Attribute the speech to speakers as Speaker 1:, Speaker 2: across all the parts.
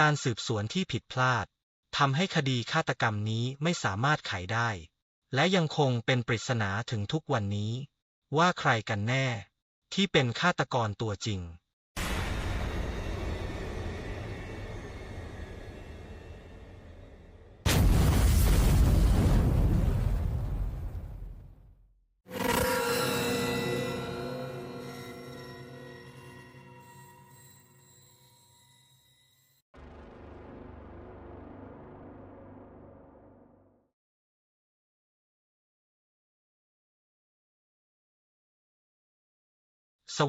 Speaker 1: การสืบสวนที่ผิดพลาดทำให้คดีฆาตกรรมนี้ไม่สามารถไขได้ และยังคงเป็นปริศนาถึงทุกวันนี้ ว่าใครกันแน่ ที่เป็นฆาตกรตัวจริง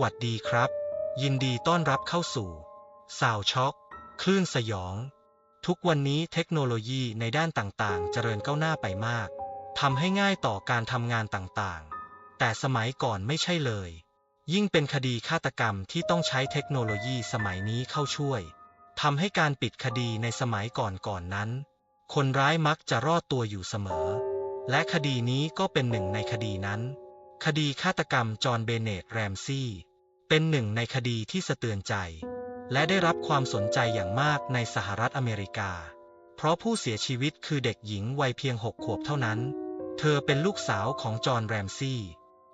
Speaker 1: วัสดีครับ ยินดีต้อนรับเข้าสู่สาวช็อก คลื่นสยอง ทุกวันนี้เทคโนโลยีในด้านต่างๆ เจริญก้าวหน้าไปมากทำให้ง่ายต่อการทำงานต่างๆ แต่สมัยก่อนไม่ใช่เลย ยิ่งเป็นคดีฆาตกรรมที่ต้องใช้เทคโนโลยีสมัยนี้เข้าช่วยทำให้การปิดคดีในสมัยก่อนๆนนั้น คนร้ายมักจะรอดตัวอยู่เสมอ และคดีนี้ก็เป็นหนึ่งในคดีนั้น คดีฆาตกรรมจอห์นเบเนตแรมซี่ เป็นหนึ่งในคดีที่สะเทือนใจ และได้รับความสนใจอย่างมากในสหรัฐอเมริกา เพราะผู้เสียชีวิตคือเด็กหญิงวัยเพียงหกขวบเท่านั้น เธอเป็นลูกสาวของจอห์นแรมซี่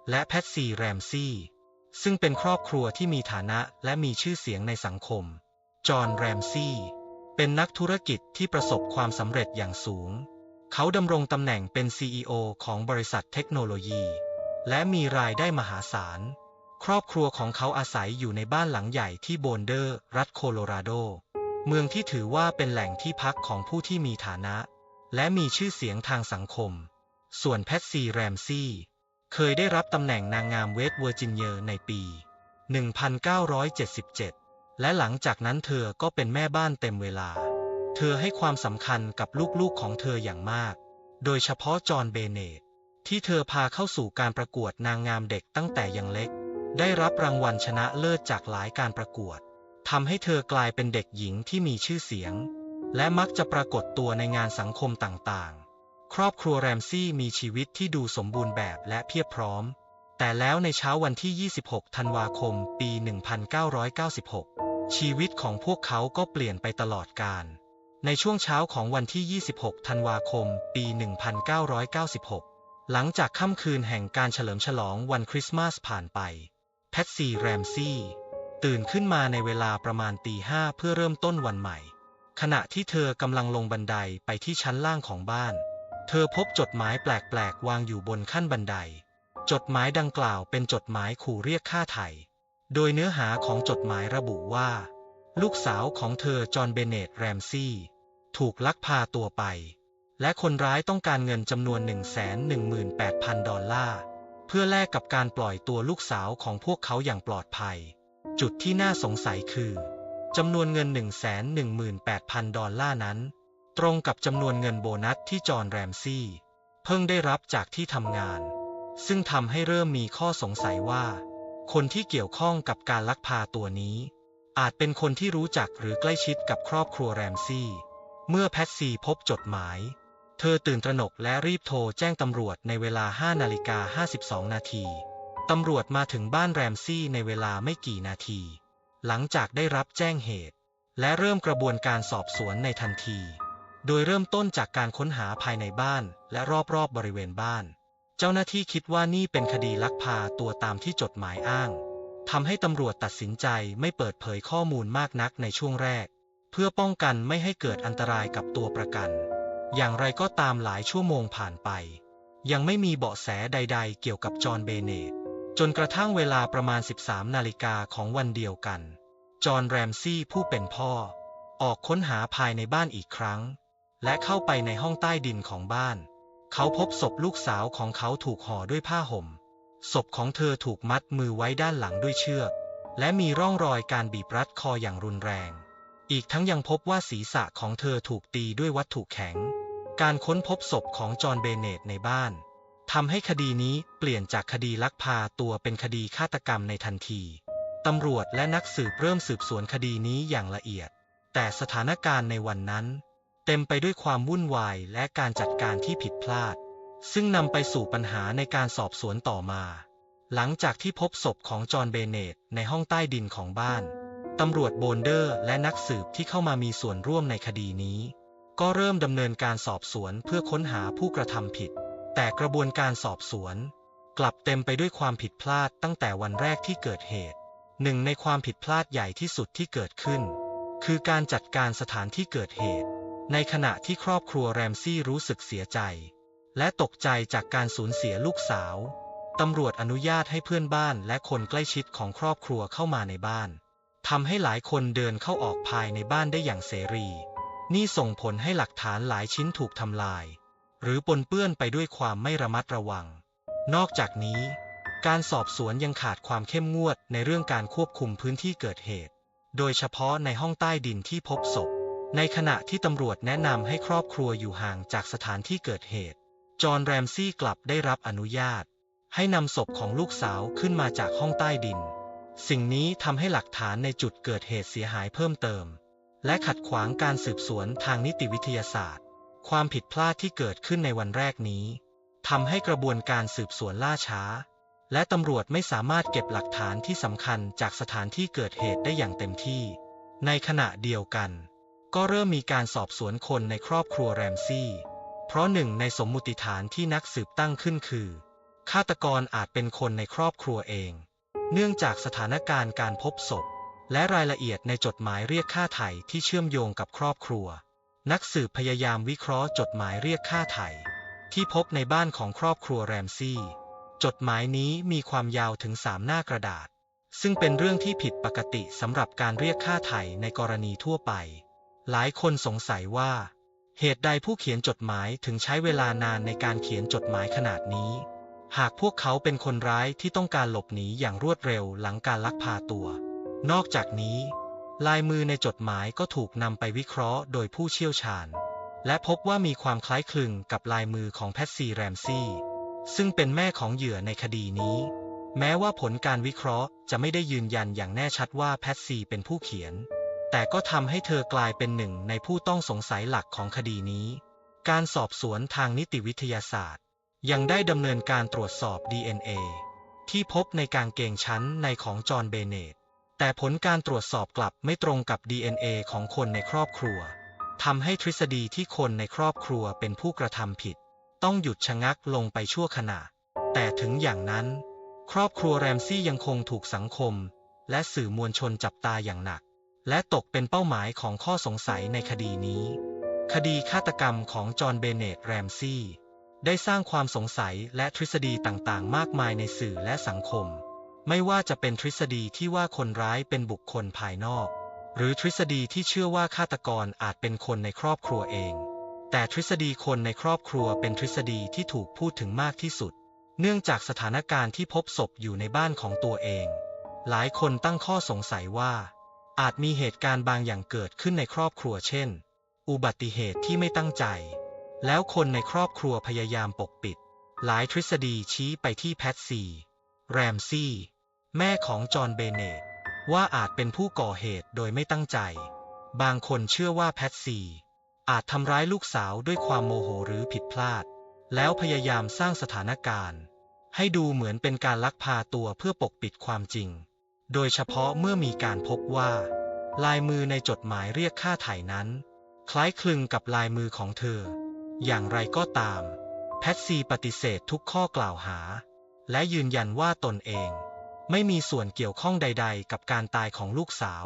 Speaker 1: และแพตซีแรมซี่ซึ่งเป็นครอบครัวที่มีฐานะและมีชื่อเสียงในสังคม จอห์นแรมซี่ เป็นนักธุรกิจที่ประสบความสำเร็จอย่างสูง เขาดำรงตำแหน่งเป็น CEO ของบริษัทเทคโนโลยี และมีรายได้มหาศาล ครอบครัวของเขาอาศัยอยู่ในบ้านหลังใหญ่ที่โบนเดอร์ รัฐโคโลราโด เมืองที่ถือว่าเป็นแหล่งที่พักของผู้ที่มีฐานะ และมีชื่อเสียงทางสังคม ส่วนแพทซีแรมซี่เคยได้รับตำแหน่งนางงามเวสต์เวอร์จิเนียในปี 1977 และหลังจากนั้นเธอก็เป็นแม่บ้านเต็มเวลา เธอให้ความสำคัญกับลูกๆของเธออย่างมาก โดยเฉพาะจอห์นเบเนต ที่เธอพาเข้าสู่การประกวดนางงามเด็กตั้งแต่ยังเล็ก ได้รับรางวัลชนะเลิศจากหลายการประกวดทำให้เธอกลายเป็นเด็กหญิงที่มีชื่อเสียง และมักจะปรากฏตัวในงานสังคมต่างๆ ครอบครัวแรมซี่มีชีวิตที่ดูสมบูรณ์แบบและเพียบพร้อม แต่แล้วในเช้าวันที่ 26 ธันวาคม ปี 1996 ชีวิตของพวกเขาก็เปลี่ยนไปตลอดกาลในช่วงเช้าของวันที่ 26 ธันวาคม ปี 1996 หลังจากค่ำคืนแห่งการเฉลิมฉลองวันคริสต์มาสผ่านไป แพทซีแรมซี่ ตื่นขึ้นมาในเวลาประมาณตีห้าเพื่อเริ่มต้นวันใหม่ ขณะที่เธอกำลังลงบันไดไปที่ชั้นล่างของบ้าน เธอพบจดหมายแปลกๆ วางอยู่บนขั้นบันได จดหมายดังกล่าวเป็นจดหมายขู่เรียกค่าไถ่โดยเนื้อหาของจดหมายระบุว่า ลูกสาวของเธอจอห์นเบเนตแรมซี่ ถูกลักพาตัวไป และคนร้ายต้องการเงินจำนวน 118,000 ดอลลาร์ เพื่อแลกกับการปล่อยตัวลูกสาวของพวกเขาอย่างปลอดภัย จุดที่น่าสงสัยคือจำนวนเงิน 118,000 ดอลลาร์นั้น ตรงกับจำนวนเงินโบนัสที่จอห์นแรมซี่ เพิ่งได้รับจากที่ทำงาน ซึ่งทำให้เริ่มมีข้อสงสัยว่า คนที่เกี่ยวข้องกับการลักพาตัวนี้ อาจเป็นคนที่รู้จักหรือใกล้ชิดกับครอบครัวแรมซี่ เมื่อแพทซีพบจดหมาย เธอตื่นตระหนกและรีบโทรแจ้งตำรวจในเวลา 5 นาฬิกา 52 นาที ตำรวจมาถึงบ้านแรมซี่ในเวลาไม่กี่นาที หลังจากได้รับแจ้งเหตุ และเริ่มกระบวนการสอบสวนในทันที โดยเริ่มต้นจากการค้นหาภายในบ้านและรอบๆบบริเวณบ้าน เจ้าหน้าที่คิดว่านี่เป็นคดีลักพาตัวตามที่จดหมายอ้างทำให้ตำรวจตัดสินใจไม่เปิดเผยข้อมูลมากนักในช่วงแรก เพื่อป้องกันไม่ให้เกิดอันตรายกับตัวประกัน อย่างไรก็ตามหลายชั่วโมงผ่านไป ยังไม่มีเบาะแสใด ๆ เกี่ยวกับจอห์นเบเนตจนกระทั่งเวลาประมาณ 13 นาฬิกาของวันเดียวกัน จอห์นแรมซี่ผู้เป็นพ่อ ออกค้นหาภายในบ้านอีกครั้ง และเข้าไปในห้องใต้ดินของบ้าน เขาพบศพลูกสาวของเขาถูกห่อด้วยผ้าห่ม ศพของเธอถูกมัดมือไว้ด้านหลังด้วยเชือก และมีร่องรอยการบีบรัดคออย่างรุนแรง อีกทั้งยังพบว่าศีรษะของเธอถูกตีด้วยวัตถุแข็ง การค้นพบศพของจอห์นเบเนตในบ้านทำให้คดีนี้เปลี่ยนจากคดีลักพาตัวเป็นคดีฆาตกรรมในทันที ตำรวจและนักสืบเริ่มสืบสวนคดีนี้อย่างละเอียด แต่สถานการณ์ในวันนั้น เต็มไปด้วยความวุ่นวายและการจัดการที่ผิดพลาด ซึ่งนำไปสู่ปัญหาในการสอบสวนต่อมา หลังจากที่พบศพของจอห์นเบเนตในห้องใต้ดินของบ้าน ตำรวจโบลเดอร์และนักสืบที่เข้ามามีส่วนร่วมในคดีนี้ ก็เริ่มดำเนินการสอบสวนเพื่อค้นหาผู้กระทำผิด แต่กระบวนการสอบสวน กลับเต็มไปด้วยความผิดพลาดตั้งแต่วันแรกที่เกิดเหตุ หนึ่งในความผิดพลาดใหญ่ที่สุดที่เกิดขึ้น คือการจัดการสถานที่เกิดเหตุ ในขณะที่ครอบครัวแรมซี่รู้สึกเสียใจ และตกใจจากการสูญเสียลูกสาวตำรวจอนุญาตให้เพื่อนบ้านและคนใกล้ชิดของครอบครัวเข้ามาในบ้านทำให้หลายคนเดินเข้าออกภายในบ้านได้อย่างเสรี นี่ส่งผลให้หลักฐานหลายชิ้นถูกทำลาย หรือปนเปื้อนไปด้วยความไม่ระมัดระวัง นอกจากนี้ การสอบสวนยังขาดความเข้มงวดในเรื่องการควบคุมพื้นที่เกิดเหตุ โดยเฉพาะในห้องใต้ดินที่พบศพ ในขณะที่ตำรวจแนะนำให้ครอบครัวอยู่ห่างจากสถานที่เกิดเหตุ จอห์นแรมซี่กลับได้รับอนุญาต ให้นำศพของลูกสาวขึ้นมาจากห้องใต้ดิน สิ่งนี้ทำให้หลักฐานในจุดเกิดเหตุเสียหายเพิ่มเติม และขัดขวางการสืบสวนทางนิติวิทยาศาสตร์ ความผิดพลาดที่เกิดขึ้นในวันแรกนี้ทำให้กระบวนการสืบสวนล่าช้า และตำรวจไม่สามารถเก็บหลักฐานที่สำคัญจากสถานที่เกิดเหตุได้อย่างเต็มที่ ในขณะเดียวกัน ก็เริ่มมีการสอบสวนคนในครอบครัวแรมซี่ เพราะหนึ่งในสมมุติฐานที่นักสืบตั้งขึ้นคือ ฆาตกรอาจเป็นคนในครอบครัวเอง เนื่องจากสถานการณ์การพบศพ และรายละเอียดในจดหมายเรียกค่าไถ่ที่เชื่อมโยงกับครอบครัว นักสืบพยายามวิเคราะห์จดหมายเรียกค่าไถ่ที่พบในบ้านของครอบครัวแรมซี่ จดหมายนี้มีความยาวถึงสามหน้ากระดาษ ซึ่งเป็นเรื่องที่ผิดปกติสำหรับการเรียกค่าไถ่ในกรณีทั่วไป หลายคนสงสัยว่า เหตุใดผู้เขียนจดหมายถึงใช้เวลานานในการเขียนจดหมายขนาดนี้ หากพวกเขาเป็นคนร้ายที่ต้องการหลบหนีอย่างรวดเร็วหลังการลักพาตัว นอกจากนี้ ลายมือในจดหมายก็ถูกนำไปวิเคราะห์โดยผู้เชี่ยวชาญ และพบว่ามีความคล้ายคลึงกับลายมือของแพทซีแรมซี่ ซึ่งเป็นแม่ของเหยื่อในคดีนี้ แม้ว่าผลการวิเคราะห์จะไม่ได้ยืนยันอย่างแน่ชัดว่าแพทซีเป็นผู้เขียน แต่ก็ทำให้เธอกลายเป็นหนึ่งในผู้ต้องสงสัยหลักของคดีนี้ การสอบสวนทางนิติวิทยาศาสตร์ ยังได้ดำเนินการตรวจสอบ DNA ที่พบในกางเกงชั้นในของจอห์นเบเนต แต่ผลการตรวจสอบกลับไม่ตรงกับ DNA ของคนในครอบครัวทำให้ทฤษฎีที่คนในครอบครัวเป็นผู้กระทำผิด ต้องหยุดชะงักลงไปชั่วขณะ แต่ถึงอย่างนั้น ครอบครัวแรมซี่ยังคงถูกสังคม และสื่อมวลชนจับตาอย่างหนัก และตกเป็นเป้าหมายของข้อสงสัยในคดีนี้ คดีฆาตกรรมของจอห์นเบเนตแรมซี่ได้สร้างความสงสัยและทฤษฎีต่างๆ มากมายในสื่อและสังคม ไม่ว่าจะเป็นทฤษฎีที่ว่าคนร้ายเป็นบุคคลภายนอก หรือทฤษฎีที่เชื่อว่าฆาตกรอาจเป็นคนในครอบครัวเอง แต่ทฤษฎีคนในครอบครัวเป็นทฤษฎีที่ถูกพูดถึงมากที่สุด เนื่องจากสถานการณ์ที่พบศพอยู่ในบ้านของตัวเอง หลายคนตั้งข้อสงสัยว่า อาจมีเหตุการณ์บางอย่างเกิดขึ้นในครอบครัวเช่น อุบัติเหตุที่ไม่ตั้งใจ แล้วคนในครอบครัวพยายามปกปิด หลายทฤษฎีชี้ไปที่แพทซีแรมซี่ แม่ของจอห์นเบเนตว่าอาจเป็นผู้ก่อเหตุโดยไม่ตั้งใจ บางคนเชื่อว่าแพทซี อาจทำร้ายลูกสาวด้วยความโมโหหรือผิดพลาด แล้วพยายามสร้างสถานการณ์ ให้ดูเหมือนเป็นการลักพาตัวเพื่อปกปิดความจริง โดยเฉพาะเมื่อมีการพบว่า ลายมือในจดหมายเรียกค่าไถ่นั้น คล้ายคลึงกับลายมือของเธอ อย่างไรก็ตาม แพทซีปฏิเสธทุกข้อกล่าวหา และยืนยันว่าตนเอง ไม่มีส่วนเกี่ยวข้องใด ๆ กับการตายของลูกสาว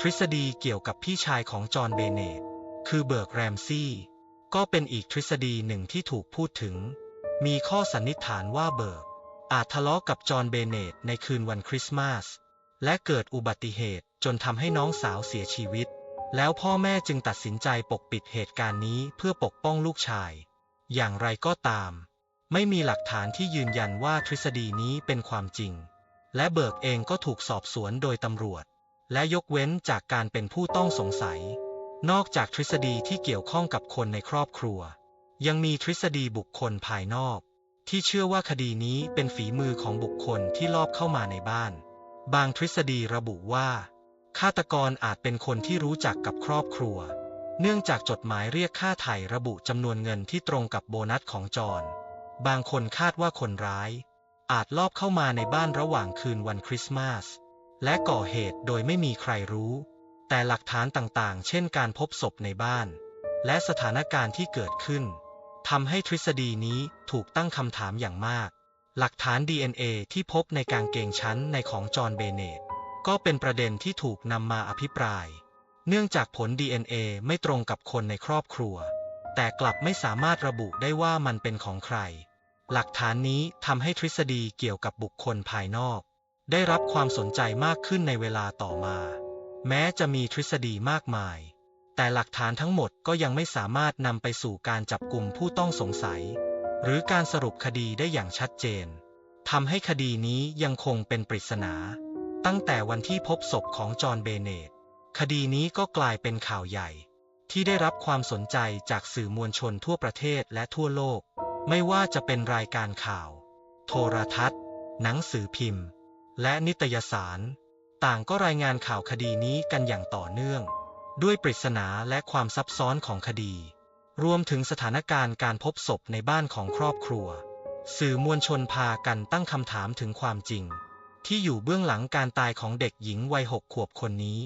Speaker 1: ทฤษฎีเกี่ยวกับพี่ชายของจอห์นเบเนตคือเบิร์กแรมซี่ ก็เป็นอีกทฤษฎีหนึ่งที่ถูกพูดถึง มีข้อสันนิษฐานว่าเบิร์กอาจทะเลาะกับจอห์นเบเนตในคืนวันคริสต์มาส และเกิดอุบัติเหตุจนทำให้น้องสาวเสียชีวิต แล้วพ่อแม่จึงตัดสินใจปกปิดเหตุการณ์นี้เพื่อปกป้องลูกชาย อย่างไรก็ตาม ไม่มีหลักฐานที่ยืนยันว่าทฤษฎีนี้เป็นความจริง และเบิกเองก็ถูกสอบสวนโดยตำรวจ และยกเว้นจากการเป็นผู้ต้องสงสัย นอกจากทฤษฎีที่เกี่ยวข้องกับคนในครอบครัว ยังมีทฤษฎีบุคคลภายนอก ที่เชื่อว่าคดีนี้เป็นฝีมือของบุคคลที่ลอบเข้ามาในบ้าน บางทฤษฎีระบุว่า ฆาตกรอาจเป็นคนที่รู้จักกับครอบครัว เนื่องจากจดหมายเรียกค่าไถ่ระบุจำนวนเงินที่ตรงกับโบนัสของจอห์นบางคนคาดว่าคนร้าย อาจลอบเข้ามาในบ้านระหว่างคืนวันคริสต์มาส และก่อเหตุโดยไม่มีใครรู้ แต่หลักฐานต่างๆ เช่นการพบศพในบ้าน และสถานการณ์ที่เกิดขึ้นทำให้ทฤษฎีนี้ถูกตั้งคำถามอย่างมาก หลักฐาน DNA ที่พบในกางเกงชั้นในของจอห์นเบเนตก็เป็นประเด็นที่ถูกนำมาอภิปราย เนื่องจากผล DNA ไม่ตรงกับคนในครอบครัว แต่กลับไม่สามารถระบุได้ว่ามันเป็นของใคร หลักฐานนี้ทำให้ทฤษฎีเกี่ยวกับบุคคลภายนอก ได้รับความสนใจมากขึ้นในเวลาต่อมา แม้จะมีทฤษฎีมากมาย แต่หลักฐานทั้งหมดก็ยังไม่สามารถนำไปสู่การจับกลุ่มผู้ต้องสงสัย หรือการสรุปคดีได้อย่างชัดเจนทำให้คดีนี้ยังคงเป็นปริศนา ตั้งแต่วันที่พบศพของจอห์นเบเนตคดีนี้ก็กลายเป็นข่าวใหญ่ ที่ได้รับความสนใจจากสื่อมวลชนทั่วประเทศและทั่วโลก ไม่ว่าจะเป็นรายการข่าว โทรทัศน์ หนังสือพิมพ์ และนิตยสาร ต่างก็รายงานข่าวคดีนี้กันอย่างต่อเนื่อง ด้วยปริศนาและความซับซ้อนของคดี รวมถึงสถานการณ์การพบศพในบ้านของครอบครัว สื่อมวลชนพากันตั้งคำถามถึงความจริง ที่อยู่เบื้องหลังการตายของเด็กหญิงวัยหกขวบคนนี้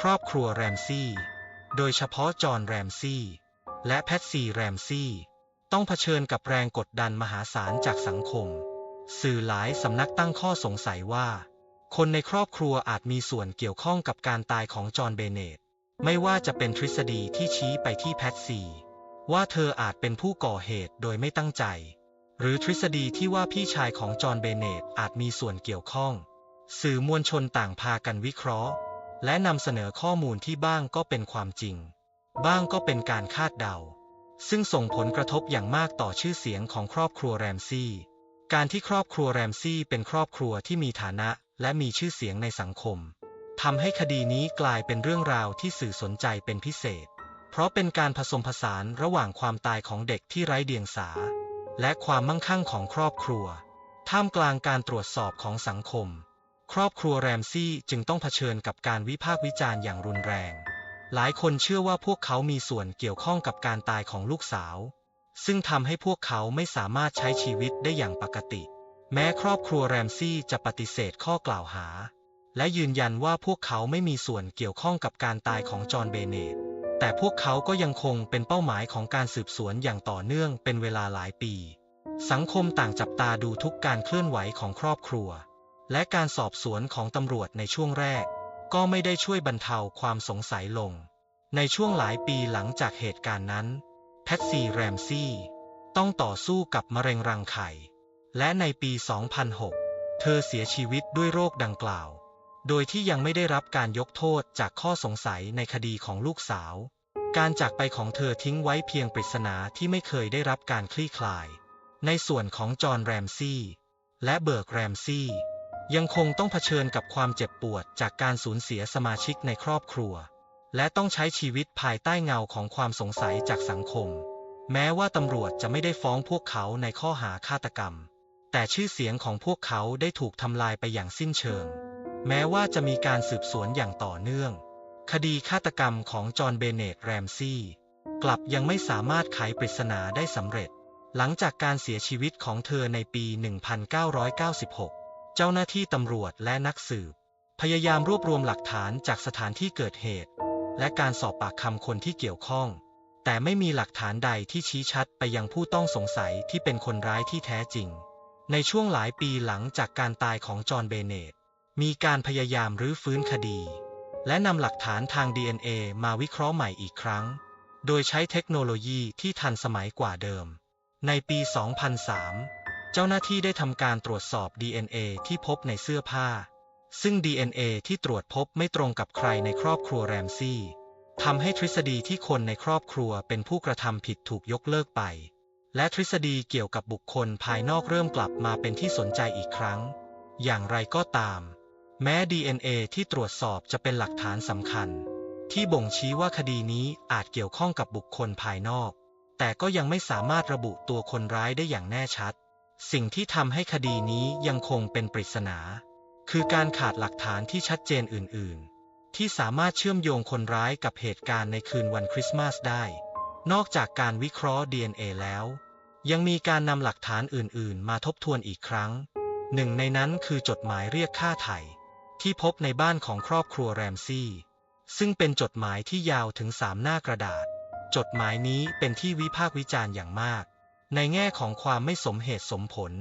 Speaker 1: ครอบครัวแรมซี่ โดยเฉพาะจอห์นแรมซี่ และแพทซีแรมซี่ ต้องเผชิญกับแรงกดดันมหาศาลจากสังคม สื่อหลายสำนักตั้งข้อสงสัยว่า คนในครอบครัวอาจมีส่วนเกี่ยวข้องกับการตายของจอห์นเบเนตไม่ว่าจะเป็นทฤษฎีที่ชี้ไปที่แพทซีว่าเธออาจเป็นผู้ก่อเหตุโดยไม่ตั้งใจ หรือทฤษฎีที่ว่าพี่ชายของจอห์นเบเนตอาจมีส่วนเกี่ยวข้อง สื่อมวลชนต่างพากันวิเคราะห์ และนำเสนอข้อมูลที่บ้างก็เป็นความจริง บ้างก็เป็นการคาดเดา ซึ่งส่งผลกระทบอย่างมากต่อชื่อเสียงของครอบครัวแรมซี่ การที่ครอบครัวแรมซี่เป็นครอบครัวที่มีฐานะและมีชื่อเสียงในสังคมทำให้คดีนี้กลายเป็นเรื่องราวที่สื่อสนใจเป็นพิเศษ เพราะเป็นการผสมผสานระหว่างความตายของเด็กที่ไร้เดียงสา และความมั่งคั่งของครอบครัว ท่ามกลางการตรวจสอบของสังคม ครอบครัวแรมซี่จึงต้องเผชิญกับการวิพากษ์วิจารณ์อย่างรุนแรง หลายคนเชื่อว่าพวกเขามีส่วนเกี่ยวข้องกับการตายของลูกสาว ซึ่งทำให้พวกเขาไม่สามารถใช้ชีวิตได้อย่างปกติ แม้ครอบครัวแรมซี่จะปฏิเสธข้อกล่าวหา และยืนยันว่าพวกเขาไม่มีส่วนเกี่ยวข้องกับการตายของจอห์นเบเนตแต่พวกเขาก็ยังคงเป็นเป้าหมายของการสืบสวนอย่างต่อเนื่องเป็นเวลาหลายปี สังคมต่างจับตาดูทุกการเคลื่อนไหวของครอบครัว และการสอบสวนของตำรวจในช่วงแรก ก็ไม่ได้ช่วยบรรเทาความสงสัยลง ในช่วงหลายปีหลังจากเหตุการณ์นั้น แพทซีแรมซี่ต้องต่อสู้กับมะเร็งรังไข่ และในปี 2006 เธอเสียชีวิตด้วยโรคดังกล่าว โดยที่ยังไม่ได้รับการยกโทษจากข้อสงสัยในคดีของลูกสาว การจากไปของเธอทิ้งไว้เพียงปริศนาที่ไม่เคยได้รับการคลี่คลาย ในส่วนของจอห์นแรมซี่และเบิร์กแรมซี่ ยังคงต้องเผชิญกับความเจ็บปวดจากการสูญเสียสมาชิกในครอบครัว และต้องใช้ชีวิตภายใต้เงาของความสงสัยจากสังคม แม้ว่าตำรวจจะไม่ได้ฟ้องพวกเขาในข้อหาฆาตกรรม แต่ชื่อเสียงของพวกเขาได้ถูกทำลายไปอย่างสิ้นเชิง แม้ว่าจะมีการสืบสวนอย่างต่อเนื่อง คดีฆาตกรรมของจอห์นเบเนตแรมซี่กลับยังไม่สามารถไขปริศนาได้สำเร็จ หลังจากการเสียชีวิตของเธอในปี 1996 เจ้าหน้าที่ตำรวจและนักสืบ พยายามรวบรวมหลักฐานจากสถานที่เกิดเหตุ และการสอบปากคำคนที่เกี่ยวข้อง แต่ไม่มีหลักฐานใดที่ชี้ชัดไปยังผู้ต้องสงสัยที่เป็นคนร้ายที่แท้จริง ในช่วงหลายปีหลังจากการตายของจอห์นเบเนตมีการพยายามรื้อฟื้นคดี และนำหลักฐานทาง DNA มาวิเคราะห์ใหม่อีกครั้ง โดยใช้เทคโนโลยีที่ทันสมัยกว่าเดิม ในปี 2003 เจ้าหน้าที่ได้ทำการตรวจสอบ DNA ที่พบในเสื้อผ้า ซึ่ง DNA ที่ตรวจพบไม่ตรงกับใครในครอบครัวแรมซี่ทำให้ทฤษฎีที่คนในครอบครัวเป็นผู้กระทำผิดถูกยกเลิกไป และทฤษฎีเกี่ยวกับบุคคลภายนอกเริ่มกลับมาเป็นที่สนใจอีกครั้ง อย่างไรก็ตาม แม้ DNA ที่ตรวจสอบจะเป็นหลักฐานสำคัญ ที่บ่งชี้ว่าคดีนี้อาจเกี่ยวข้องกับบุคคลภายนอก แต่ก็ยังไม่สามารถระบุตัวคนร้ายได้อย่างแน่ชัด สิ่งที่ทำให้คดีนี้ยังคงเป็นปริศนา คือการขาดหลักฐานที่ชัดเจนอื่น ๆ ที่สามารถเชื่อมโยงคนร้ายกับเหตุการณ์ในคืนวันคริสต์มาสได้ นอกจากการวิเคราะห์ DNA แล้ว ยังมีการนำหลักฐานอื่น ๆ มาทบทวนอีกครั้ง หนึ่งในนั้นคือจดหมายเรียกค่าไถ่ที่พบในบ้านของครอบครัวแรมซี่ ซึ่งเป็นจดหมายที่ยาวถึงสามหน้ากระดาษ จดหมายนี้เป็นที่วิพากษ์วิจารณ์อย่างมาก ในแง่ของความไม่สมเหตุสมผล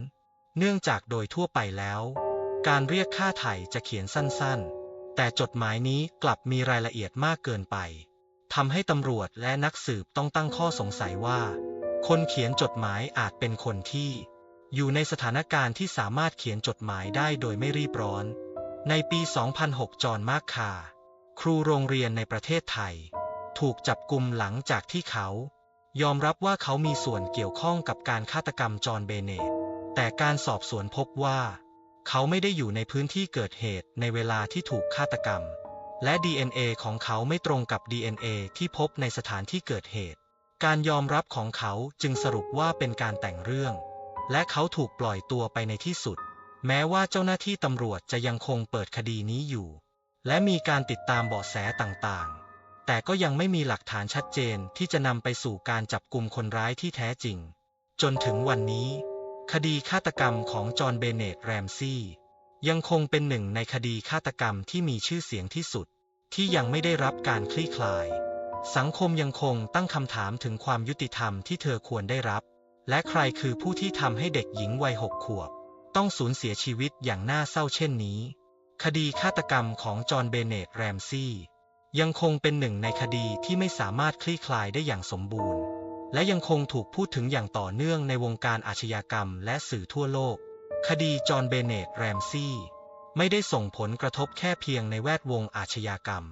Speaker 1: เนื่องจากโดยทั่วไปแล้ว การเรียกค่าไถ่จะเขียนสั้นๆ แต่จดหมายนี้กลับมีรายละเอียดมากเกินไปทำให้ตำรวจและนักสืบต้องตั้งข้อสงสัยว่า คนเขียนจดหมายอาจเป็นคนที่ อยู่ในสถานการณ์ที่สามารถเขียนจดหมายได้โดยไม่รีบร้อน ในปี 2006 จอห์นมาร์คคาครูโรงเรียนในประเทศไทย ถูกจับกลุ่มหลังจากที่เขา ยอมรับว่าเขามีส่วนเกี่ยวข้องกับการฆาตกรรมจอห์นเบเนตแต่การสอบสวนพบว่า เขาไม่ได้อยู่ในพื้นที่เกิดเหตุในเวลาที่ถูกฆาตกรรม และ DNA ของเขาไม่ตรงกับ DNA ที่พบในสถานที่เกิดเหตุ การยอมรับของเขาจึงสรุปว่าเป็นการแต่งเรื่อง และเขาถูกปล่อยตัวไปในที่สุด แม้ว่าเจ้าหน้าที่ตำรวจจะยังคงเปิดคดีนี้อยู่ และมีการติดตามเบาะแสต่างๆ แต่ก็ยังไม่มีหลักฐานชัดเจนที่จะนำไปสู่การจับกลุ่มคนร้ายที่แท้จริง จนถึงวันนี้ คดีฆาตกรรมของจอห์นเบเนตแรมซี่ยังคงเป็นหนึ่งในคดีฆาตกรรมที่มีชื่อเสียงที่สุด ที่ยังไม่ได้รับการคลี่คลาย สังคมยังคงตั้งคำถามถึงความยุติธรรมที่เธอควรได้รับ และใครคือผู้ที่ทำให้เด็กหญิงวัยหกขวบ ต้องสูญเสียชีวิตอย่างน่าเศร้าเช่นนี้ คดีฆาตกรรมของจอห์นเบเนตแรมซี่ ยังคงเป็นหนึ่งในคดีที่ไม่สามารถคลี่คลายได้อย่างสมบูรณ์ และยังคงถูกพูดถึงอย่างต่อเนื่องในวงการอาชญากรรมและสื่อทั่วโลก คดีจอห์นเบเนตแรมซี่ไม่ได้ส่งผลกระทบแค่เพียงในแวดวงอาชญากรรม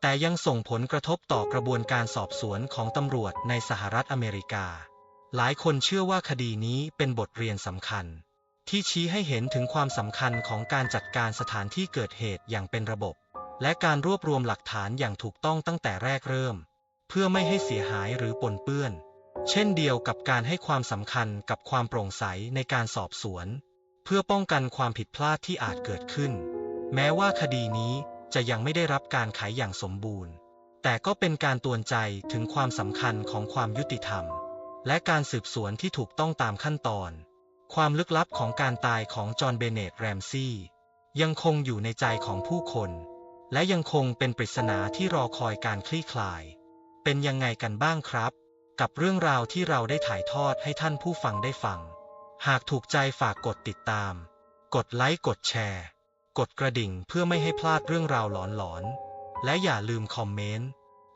Speaker 1: แต่ยังส่งผลกระทบต่อกระบวนการสอบสวนของตำรวจในสหรัฐอเมริกา หลายคนเชื่อว่าคดีนี้เป็นบทเรียนสำคัญ ที่ชี้ให้เห็นถึงความสำคัญของการจัดการสถานที่เกิดเหตุอย่างเป็นระบบ และการรวบรวมหลักฐานอย่างถูกต้องตั้งแต่แรกเริ่ม เพื่อไม่ให้เสียหายหรือปนเปื้อน เช่นเดียวกับการให้ความสำคัญกับความโปร่งใสในการสอบสวน เพื่อป้องกันความผิดพลาดที่อาจเกิดขึ้น แม้ว่าคดีนี้จะยังไม่ได้รับการไขอย่างสมบูรณ์ แต่ก็เป็นการตวนใจถึงความสำคัญของความยุติธรรม และการสืบสวนที่ถูกต้องตามขั้นตอน ความลึกลับของการตายของจอห์นเบเนตแรมซี่ยังคงอยู่ในใจของผู้คน และยังคงเป็นปริศนาที่รอคอยการคลี่คลาย เป็นยังไงกันบ้างครับ กับเรื่องราวที่เราได้ถ่ายทอดให้ท่านผู้ฟังได้ฟัง หากถูกใจฝากกดติดตาม กดไลค์กดแชร์ กดกระดิ่งเพื่อไม่ให้พลาดเรื่องราวหลอนๆ และอย่าลืมคอมเมนต์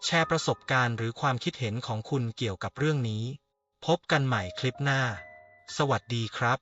Speaker 1: แชร์ประสบการณ์หรือความคิดเห็นของคุณเกี่ยวกับเรื่องนี้ พบกันใหม่คลิปหน้า สวัสดีครับ